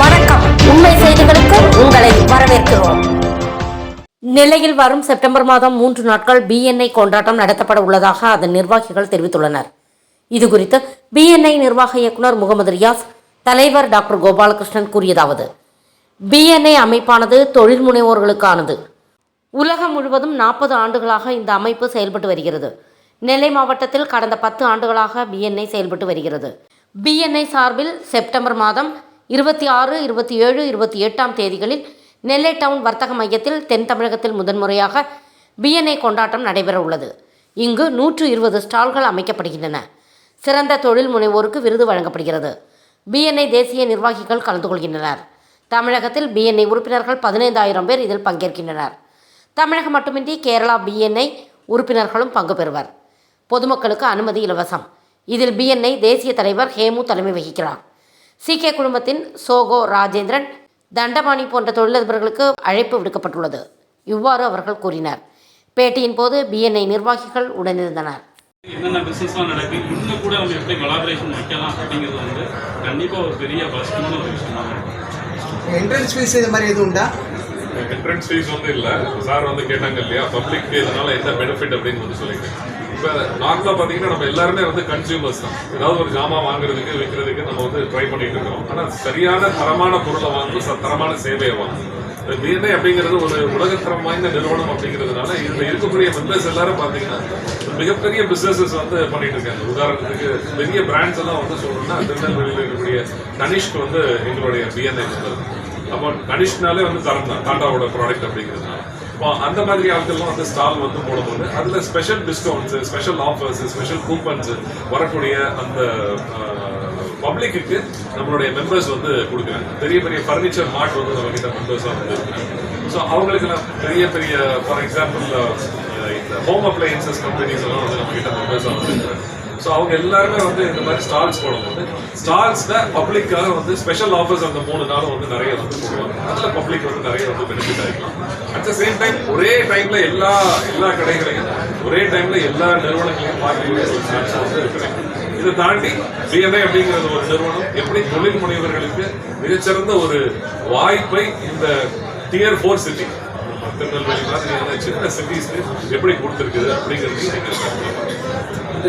வணக்கம். உண்மை செய்திகளுக்கு உங்களை வரவேற்கிறோம். நெல்லையில் வரும் செப்டம்பர் மாதம் மூன்று நாட்கள் பிஎன்ஐ கொண்டாட்டம் நடத்தப்பட உள்ளதாக அதன் நிர்வாகிகள் தெரிவித்துள்ளனர். இதுகுறித்து பிஎன்ஐ நிர்வாக இயக்குனர் முகமது ரியாஸ் தலைவர் டாக்டர் கோபாலகிருஷ்ணன் கூறியதாவது. பிஎன்ஐ அமைப்பானது தொழில் முனைவோர்களுக்கானது. உலகம் முழுவதும் நாற்பது ஆண்டுகளாக இந்த அமைப்பு செயல்பட்டு வருகிறது. நெல்லை மாவட்டத்தில் கடந்த பத்து ஆண்டுகளாக பிஎன்ஐ செயல்பட்டு வருகிறது. பிஎன்ஐ சார்பில் செப்டம்பர் மாதம் இருபத்தி ஆறு இருபத்தி ஏழு இருபத்தி எட்டாம் தேதிகளில் நெல்லை டவுன் வர்த்தக மையத்தில் தென் தமிழகத்தில் முதன்முறையாக பிஎன்ஐ கொண்டாட்டம் நடைபெற உள்ளது இங்கு நூற்று இருபது ஸ்டால்கள் அமைக்கப்படுகின்றன. சிறந்த தொழில் முனைவோருக்கு விருது வழங்கப்படுகிறது. பிஎன்ஐ தேசிய நிர்வாகிகள் கலந்து கொள்கின்றனர். தமிழகத்தில் பிஎன்ஐ உறுப்பினர்கள் பதினைந்தாயிரம் பேர் இதில் பங்கேற்கின்றனர். தமிழகம் மட்டுமின்றி கேரளா பிஎன்ஐ உறுப்பினர்களும் பங்கு பெறுவர். பொதுமக்களுக்கு அனுமதி இலவசம். இதில் பிஎன்ஐ தேசிய தலைவர் ஹேமு தலைமை வகிக்கிறார். சிகே குழுமத்தின் சோகோ ராஜேந்திரன் தண்டபாணி போன்ற தொழிலதிபர்களுக்கு அழைப்பு விடுக்கப்பட்டுள்ளது. இவ்வாறு அவர்கள் கூறினர். பேட்டியின் போது பிஎன்ஐ நிர்வாகிகள் உடனிருந்தனர். என்னென்ன பிஸ்னஸ்லாம் நடக்குது? இன்னும் கூட நம்ம எப்படி கொலாபரேஷன் வைக்கலாம் அப்படிங்கிறது வந்து கண்டிப்பாக ஒரு பெரிய பாசிட்டிவான ஒரு விஷயமா என்ட்ரன்ஸ் ஃபீஸ் இது மாதிரி எதுவும் உண்டா? என்ட்ரன்ஸ் ஃபீஸ் வந்து இல்ல. சார் வந்து கேட்டாங்க இல்லையா பப்ளிக் இதனால என்ன பெனிஃபிட் அப்படின்னு வந்து சொல்லியிருக்கேன் இப்போ நார்மலா பாத்தீங்கன்னா நம்ம எல்லாருமே வந்து கன்சியூமர்ஸ் தான். ஏதாவது ஒரு ஜாமான் வாங்குறதுக்கு விற்கிறதுக்கு நம்ம வந்து ட்ரை பண்ணிட்டு இருக்கோம் ஆனா சரியான தரமான பொருளை வாங்கணும் ச- தரமான சேவையை வாங்கணும். பிஎன்ஐ அப்படிங்கிறது ஒரு உலகத்தரம் வாய்ந்த நிறுவனம் அப்படிங்கிறதுனால இதுல இருக்கக்கூடிய மெம்பர்ஸ் எல்லாரும் பாத்தீங்கன்னா மிகப்பெரிய பிஸ்னஸஸ் வந்து பண்ணிட்டு இருக்காங்க. உதாரணத்துக்கு பெரிய பிராண்ட்ஸ் எல்லாம் வந்து சொல்லணும்னா திருநெல்வேலியில் இருக்கக்கூடிய கனிஷ்க் வந்து எங்களுடைய பிஎன்ஐ மெம்பர் அப்போ கனிஷ்னாலே வந்து தரம் தான் டாட்டாவோட ப்ராடக்ட் அப்படிங்கிறதுனால. இப்போ அந்த மாதிரி ஆட்கள்லாம் வந்து ஸ்டால் வந்து போடும்போது அதில் special discounts special offers special coupons வரக்கூடிய அந்த பப்ளிக்கு நம்மளுடைய மெம்பர்ஸ் வந்து கொடுக்குறாங்க. பெரிய பெரிய ஃபர்னிச்சர் மார்ட் வந்து நம்ம கிட்ட மெம்பர்ஸாக வந்து ஸோ அவங்களுக்கெல்லாம் பெரிய பெரிய ஃபார் எக்ஸாம்பிள் இந்த ஹோம் அப்ளையன்சஸ் கம்பெனிஸ் எல்லாம் வந்து நம்ம கிட்ட மெம்பர்ஸாக வந்து ஸோ அவங்க எல்லாருமே வந்து இந்த மாதிரி ஸ்டால்ஸ் போடும்போது ஸ்டால்ஸ்ல பப்ளிக்காக வந்து ஸ்பெஷல் ஆஃபர்ஸ் அந்த மூணு நாளும் வந்து நிறைய வந்து போடுவாங்க. அதில் பப்ளிக் வந்து நிறைய வந்து பெனிஃபிட் ஆகிக்கலாம் அட் த சேம் டைம் ஒரே டைம்ல எல்லா எல்லா கடைகளையும் ஒரே டைம்ல எல்லா நிறுவனங்களையும் பார்க்கக்கூடிய வந்து இதை தாண்டி பிஎம்ஐ அப்படிங்கிறது ஒரு நிறுவனம். எப்படி தொழில் முனைவர்களுக்கு மிகச்சிறந்த ஒரு வாய்ப்பை இந்த டியர் ஃபோர் சிட்டி திருநெல்வேலி மாதிரியான சின்ன சிட்டிஸ்க்கு எப்படி கொடுத்துருக்குது அப்படிங்கிறது எங்களுக்கு இந்த